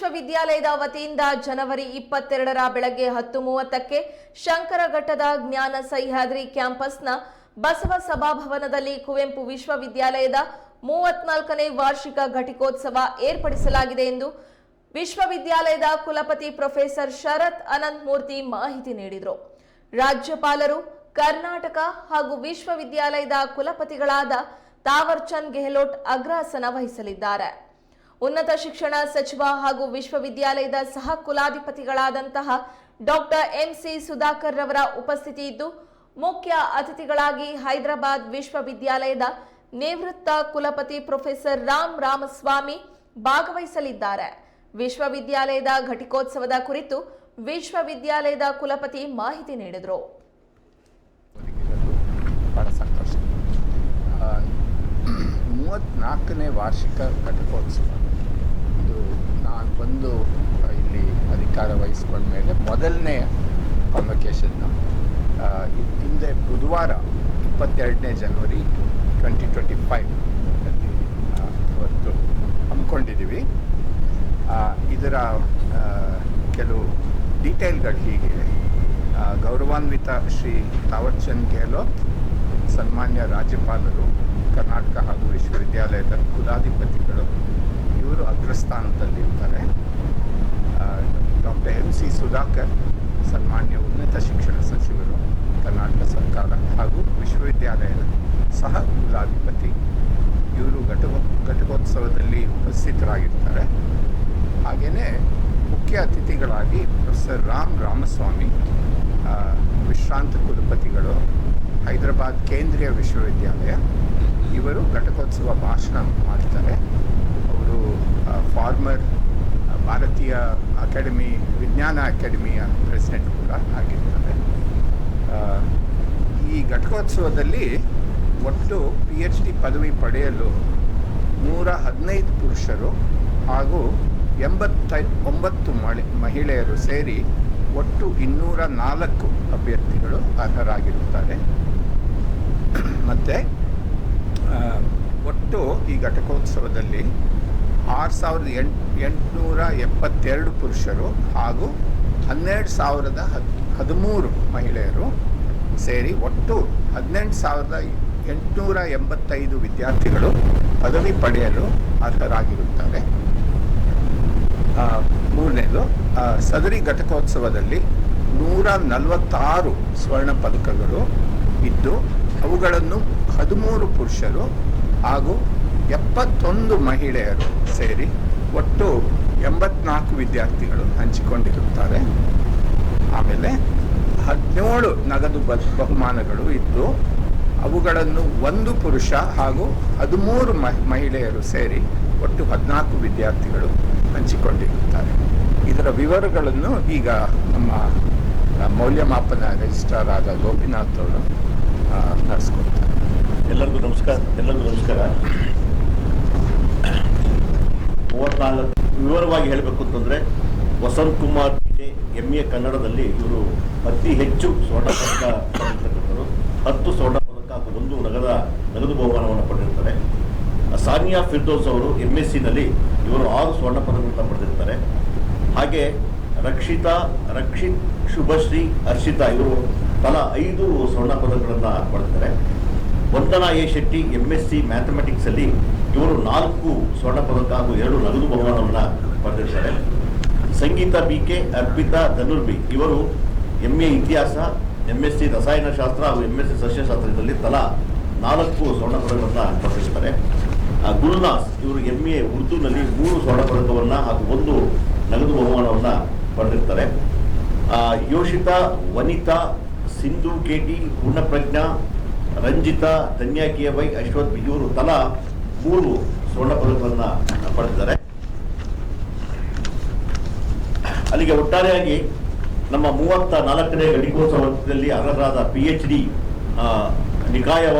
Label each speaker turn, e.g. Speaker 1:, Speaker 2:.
Speaker 1: ವಿಶ್ವವಿದ್ಯಾಲಯದ ವತಿಯಿಂದ ಜನವರಿ ಇಪ್ಪತ್ತೆರಡರ ಬೆಳಗ್ಗೆ ಹತ್ತು ಮೂವತ್ತಕ್ಕೆ ಶಂಕರಘಟ್ಟದ ಜ್ಞಾನ ಸಹ್ಯಾದ್ರಿ ಕ್ಯಾಂಪಸ್ನ ಬಸವ ಸಭಾಭವನದಲ್ಲಿ ಕುವೆಂಪು ವಿಶ್ವವಿದ್ಯಾಲಯದ ಮೂವತ್ನಾಲ್ಕನೇ ವಾರ್ಷಿಕ ಘಟಿಕೋತ್ಸವ ಏರ್ಪಡಿಸಲಾಗಿದೆ ಎಂದು ವಿಶ್ವವಿದ್ಯಾಲಯದ ಕುಲಪತಿ ಪ್ರೊಫೆಸರ್ ಶರತ್ ಅನಂತಮೂರ್ತಿ ಮಾಹಿತಿ ನೀಡಿದರು. ರಾಜ್ಯಪಾಲರು, ಕರ್ನಾಟಕ ಹಾಗೂ ವಿಶ್ವವಿದ್ಯಾಲಯದ ಕುಲಪತಿಗಳಾದ ತಾವರ್ಚಂದ್ ಗೆಹ್ಲೋಟ್ ಅಗ್ರಾಸನ ವಹಿಸಲಿದ್ದಾರೆ. ಉನ್ನತ ಶಿಕ್ಷಣ ಸಚಿವ ಹಾಗೂ ವಿಶ್ವವಿದ್ಯಾಲಯದ ಸಹ ಕುಲಾಧಿಪತಿಗಳಾದಂತಹ ಡಾಕ್ಟರ್ ಎಂಸಿ ಸುಧಾಕರ್ ರವರ ಉಪಸ್ಥಿತಿ ಇದ್ದು, ಮುಖ್ಯ ಅತಿಥಿಗಳಾಗಿ ಹೈದರಾಬಾದ್ ವಿಶ್ವವಿದ್ಯಾಲಯದ ನಿವೃತ್ತ ಕುಲಪತಿ ಪ್ರೊಫೆಸರ್ ರಾಮ್ ರಾಮಸ್ವಾಮಿ ಭಾಗವಹಿಸಲಿದ್ದಾರೆ. ವಿಶ್ವವಿದ್ಯಾಲಯದ ಘಟಿಕೋತ್ಸವದ ಕುರಿತು ವಿಶ್ವವಿದ್ಯಾಲಯದ ಕುಲಪತಿ ಮಾಹಿತಿ ನೀಡಿದರು.
Speaker 2: ಮೂವತ್ನಾಲ್ಕನೇ ವಾರ್ಷಿಕ ಘಟಕೋತ್ಸವ. ಬಂದು ಇಲ್ಲಿ ಅಧಿಕಾರ ವಹಿಸ್ಕೊಂಡ ಮೇಲೆ ಮೊದಲನೇ ಕಾನ್ವಕೇಶನ್ನ ಹಿಂದೆ ಬುಧವಾರ ಇಪ್ಪತ್ತೆರಡನೇ ಜನವರಿ ಟ್ವೆಂಟಿ ಟ್ವೆಂಟಿ ಫೈವ್ ಅಲ್ಲಿ ಇವತ್ತು ಹಮ್ಮಿಕೊಂಡಿದ್ದೀವಿ. ಇದರ ಕೆಲವು ಡೀಟೇಲ್ಗಳು ಹೀಗೆ. ಗೌರವಾನ್ವಿತ ಶ್ರೀ ತಾವರ್ಚಂದ್ ಗೆಹ್ಲೋತ್ ಸನ್ಮಾನ್ಯ ರಾಜ್ಯಪಾಲರು, ಕರ್ನಾಟಕ ಹಾಗೂ ವಿಶ್ವವಿದ್ಯಾಲಯದ ಕುಲಾಧಿಪತಿಗಳು ಅಗ್ರಸ್ಥಾನದಲ್ಲಿರ್ತಾರೆ ಡಾಕ್ಟರ್ ಎಂ ಸಿ ಸುಧಾಕರ್ ಸನ್ಮಾನ್ಯ ಉನ್ನತ ಶಿಕ್ಷಣ ಸಚಿವರು, ಕರ್ನಾಟಕ ಸರ್ಕಾರ ಹಾಗೂ ವಿಶ್ವವಿದ್ಯಾಲಯದ ಸಹ ಕುಲಾಧಿಪತಿ ಇವರು ಘಟಕೋ, ಘಟಕೋತ್ಸವದಲ್ಲಿ ಉಪಸ್ಥಿತರಾಗಿರ್ತಾರೆ. ಹಾಗೆಯೇ ಮುಖ್ಯ ಅತಿಥಿಗಳಾಗಿ ಪ್ರೊಫೆಸರ್ ರಾಮ್ ರಾಮಸ್ವಾಮಿ ವಿಶ್ರಾಂತ ಕುಲಪತಿಗಳು, ಹೈದರಾಬಾದ್ ಕೇಂದ್ರೀಯ ವಿಶ್ವವಿದ್ಯಾಲಯ, ಇವರು ಘಟಕೋತ್ಸವ ಭಾಷಣ ಮಾಡ್ತಾರೆ. ಫಾರ್ಮರ್ ಭಾರತೀಯ ಅಕಾಡೆಮಿ ವಿಜ್ಞಾನ ಅಕಾಡೆಮಿಯ ಪ್ರೆಸಿಡೆಂಟ್ ಕೂಡ ಆಗಿರ್ತಾರೆ. ಈ ಘಟಕೋತ್ಸವದಲ್ಲಿ ಒಟ್ಟು ಪಿ ಎಚ್ ಡಿ ಪದವಿ ಪಡೆಯಲು ನೂರ ಹದಿನೈದು ಪುರುಷರು ಹಾಗೂ ಎಂಬತ್ತ ಒಂಬತ್ತು ಮಳಿ, ಮಹಿಳೆಯರು ಸೇರಿ ಒಟ್ಟು ಇನ್ನೂರ ನಾಲ್ಕು ಅಭ್ಯರ್ಥಿಗಳು ಅರ್ಹರಾಗಿರುತ್ತಾರೆ. ಮತ್ತು ಒಟ್ಟು ಈ ಘಟಕೋತ್ಸವದಲ್ಲಿ ಆರು ಸಾವಿರದ ಎಂಟು, ಎಂಟುನೂರ ಎಪ್ಪತ್ತೆರಡು ಪುರುಷರು ಹಾಗೂ ಹನ್ನೆರಡು ಸಾವಿರದ ಹದ್ ಹದಿಮೂರು ಮಹಿಳೆಯರು ಸೇರಿ ಒಟ್ಟು ಹದಿನೆಂಟು ಸಾವಿರದ ಎಂಟುನೂರ ಎಂಬತ್ತೈದು ವಿದ್ಯಾರ್ಥಿಗಳು ಪದವಿ ಪಡೆಯಲು ಅರ್ಹರಾಗಿರುತ್ತಾರೆ. ಮೂರನೇದು ಸದರಿ ಘಟಕೋತ್ಸವದಲ್ಲಿ ನೂರ ನಲವತ್ತಾರು ಸ್ವರ್ಣ ಪದಕಗಳು ಇದ್ದು ಅವುಗಳನ್ನು ಹದಿಮೂರು ಪುರುಷರು ಹಾಗೂ ಎಪ್ಪತ್ತೊಂದು ಮಹಿಳೆಯರು ಸೇರಿ ಒಟ್ಟು ಎಂಬತ್ನಾಲ್ಕು ವಿದ್ಯಾರ್ಥಿಗಳು ಹಂಚಿಕೊಂಡಿರುತ್ತಾರೆ. ಆಮೇಲೆ ಹದಿನೇಳು ನಗದು ಬಹುಮಾನಗಳು ಇದ್ದು, ಅವುಗಳನ್ನು ಒಂದು ಪುರುಷ ಹಾಗೂ ಹದಿಮೂರು ಮಹಿ- ಮಹಿಳೆಯರು ಸೇರಿ ಒಟ್ಟು ಹದಿನಾಲ್ಕು ವಿದ್ಯಾರ್ಥಿಗಳು ಹಂಚಿಕೊಂಡಿರುತ್ತಾರೆ. ಇದರ ವಿವರಗಳನ್ನು ಈಗ ನಮ್ಮ ಮೌಲ್ಯಮಾಪನ ರಿಜಿಸ್ಟ್ರಾರ್ ಆದ ಗೋಪಿನಾಥ್ ಅವರು ನಡೆಸ್ಕೊಡ್ತಾರೆ.
Speaker 3: ಎಲ್ಲರಿಗೂ ನಮಸ್ಕಾರ. ಎಲ್ಲರಿಗೂ ನಮಸ್ಕಾರ. ಮೂವತ್ನಾಲ್ಕು ವಿವರವಾಗಿ ಹೇಳಬೇಕು ಅಂತಂದರೆ, ವಸಂತ್ ಕುಮಾರ್ ಎಂ ಎ ಕನ್ನಡದಲ್ಲಿ ಇವರು ಅತಿ ಹೆಚ್ಚು ಸ್ವರ್ಣ ಪದಕ ಪಡೆದಿರ್ತಕ್ಕಂಥವ್ರು. ಹತ್ತು ಸ್ವರ್ಣ ಪದಕ ಹಾಗೂ ಒಂದು ನಗದ ನಗದು ಬಹುಮಾನವನ್ನು ಪಡೆದಿರ್ತಾರೆ. ಸಾನಿಯಾ ಫಿರ್ದೋಸ್ ಅವರು ಎಂ ಎಸ್ ಸಿನಲ್ಲಿ ಇವರು ಆರು ಸ್ವರ್ಣ ಪದಕಗಳನ್ನು ಪಡೆದಿರ್ತಾರೆ. ಹಾಗೆ ರಕ್ಷಿತಾ, ರಕ್ಷಿತ್, ಶುಭಶ್ರೀ, ಹರ್ಷಿತಾ ಇವರು ತಲಾ ಐದು ಸ್ವರ್ಣ ಪದಕಗಳನ್ನು ಪಡೆದಿದ್ದಾರೆ Vandana A Shetty M S C ಮ್ಯಾಥಮೆಟಿಕ್ಸಲ್ಲಿ ಇವರು ನಾಲ್ಕು ಸ್ವರ್ಣ ಪದಕ ಹಾಗೂ ಎರಡು ನಗದು ಬಹುಮಾನವನ್ನು ಪಡೆದಿದ್ದಾರೆ ಸಂಗೀತ ಬಿ ಕೆ ಅರ್ಪಿತಾ ಧನುರ್ಬಿ ಇವರು ಎಂ ಎ ಇತಿಹಾಸ ಎಂ ಎಸ್ ಸಿ ರಸಾಯನಶಾಸ್ತ್ರ ಹಾಗೂ ಎಂ ಎಸ್ ಸಿ ಸಸ್ಯಶಾಸ್ತ್ರದಲ್ಲಿ ತಲಾ ನಾಲ್ಕು ಸ್ವರ್ಣ ಪದಕಗಳನ್ನು ಪಡೆದಿರ್ತಾರೆ. ಆ, ಗುಲ್ನಾಸ್ ಇವರು ಎಂ ಎ ಉರ್ದುನಲ್ಲಿ ಮೂರು ಸ್ವರ್ಣ ಪದಕವನ್ನು ಹಾಗೂ ಒಂದು ನಗದು ಬಹುಮಾನವನ್ನು ಪಡೆದಿರ್ತಾರೆ. ಯೋಷಿತಾ ವನಿತಾ ಸಿಂಧು ಕೆಟಿ ಪೂರ್ಣಪ್ರಜ್ಞಾ ರಂಜಿತಾ ಧನ್ಯಾಕಿಯ ವೈ ಅಶ್ವಥ್ ಬಿ ಇವರು ತಲಾ ಮೂರು ಸ್ವರ್ಣ ಪದಕಗಳನ್ನು ಪಡೆದಿದ್ದಾರೆ. ಅಲ್ಲಿಗೆ ಒಟ್ಟಾರೆಯಾಗಿ ನಮ್ಮ ಮೂವತ್ತ ನಾಲ್ಕನೇ ಘಟಿಕೋತ್ಸವದಲ್ಲಿ ಅರ್ಹರಾದ ಪಿ ಎಚ್ ಡಿ ನಿಕಾಯವ